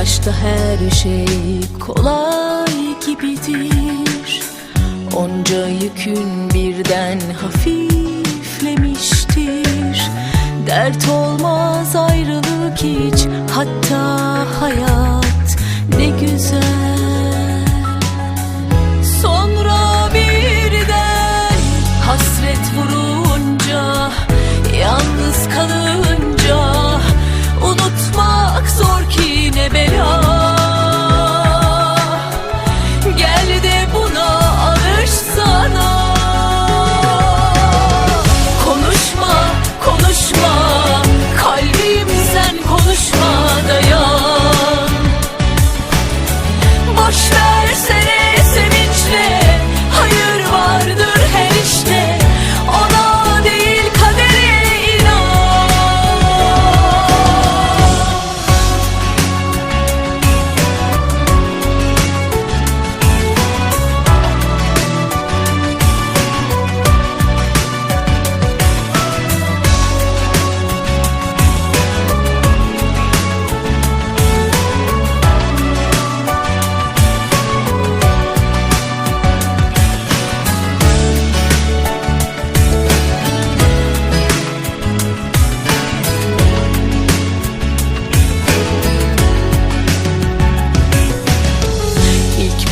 Başta her şey kolay gibidir. Onca yükün birden hafiflemiştir. Dert olmaz ayrılık hiç hatta hayat ne güzel.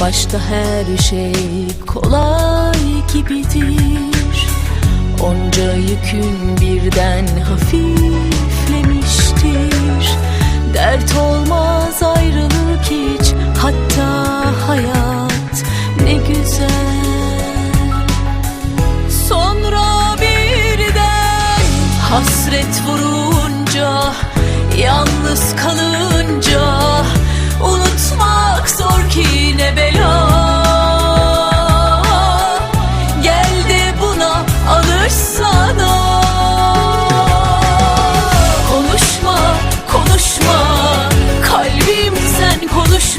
Başta her şey kolay gibidir. Onca yükün birden hafiflemiştir. Dert olmaz ayrılık hiç Hatta hayat ne güzel. Sonra birden hasret vurur.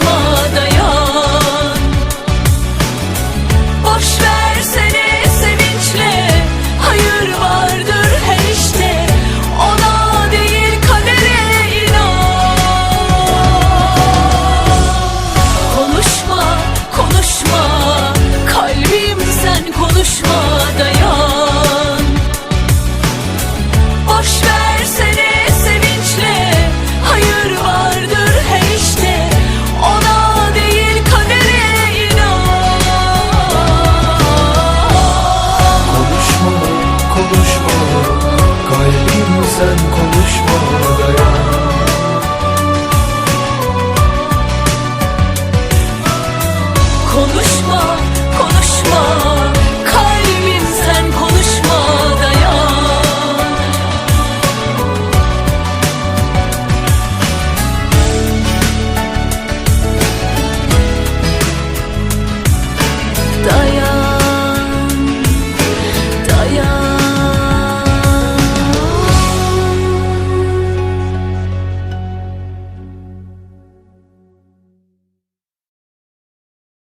Oh.